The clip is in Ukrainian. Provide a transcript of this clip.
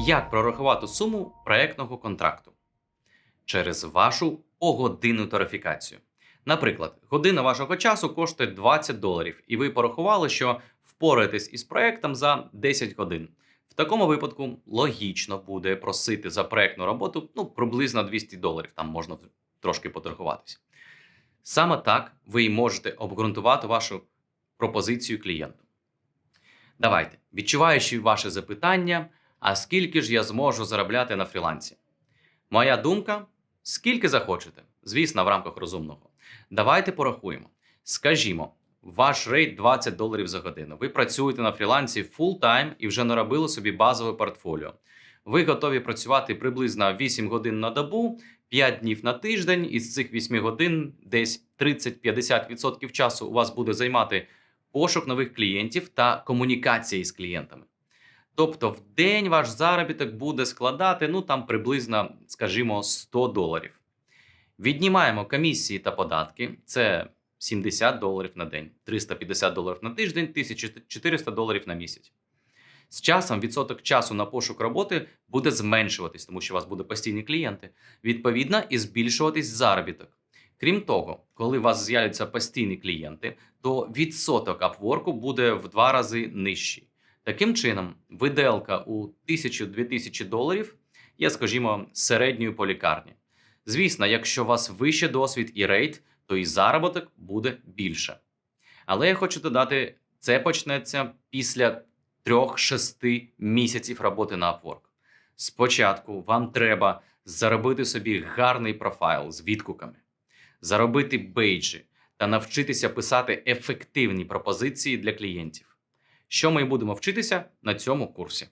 Як прорахувати суму проектного контракту через вашу погодинну тарифікацію. Наприклад, година вашого часу коштує 20 доларів, і ви порахували, що впораєтесь із проектом за 10 годин. В такому випадку логічно буде просити за проектну роботу ну, приблизно 200 доларів, там можна трошки поторгуватися. Саме так ви можете обґрунтувати вашу пропозицію клієнту. Давайте, відчуваючи ваше запитання, а скільки ж я зможу заробляти на фрілансі? Моя думка: скільки захочете, звісно, в рамках розумного. Давайте порахуємо. Скажімо, ваш рейт 20 доларів за годину. Ви працюєте на фрілансі time і вже наробили собі базове портфоліо. Ви готові працювати приблизно 8 годин на добу, 5 днів на тиждень. Із цих 8 годин десь 30-50% часу у вас буде займати пошук нових клієнтів та комунікації з клієнтами. Тобто в день ваш заробіток буде складати ну там приблизно, скажімо, 100 доларів. Віднімаємо комісії та податки. Це 70 доларів на день, 350 доларів на тиждень, 1400 доларів на місяць. З часом відсоток часу на пошук роботи буде зменшуватись, тому що у вас буде постійні клієнти. Відповідно, і збільшуватись заробіток. Крім того, коли у вас з'являться постійні клієнти, то відсоток апворку буде в два рази нижчий. Таким чином, виделка у 1000-2000 доларів є, скажімо, середньою по лікарні. Звісно, якщо у вас вищий досвід і рейт, то і заробіток буде більше. Але я хочу додати, це почнеться після 3-6 місяців роботи на Upwork. Спочатку вам треба заробити собі гарний профайл з відгуками, заробити бейджі та навчитися писати ефективні пропозиції для клієнтів. Що ми і будемо вчитися на цьому курсі.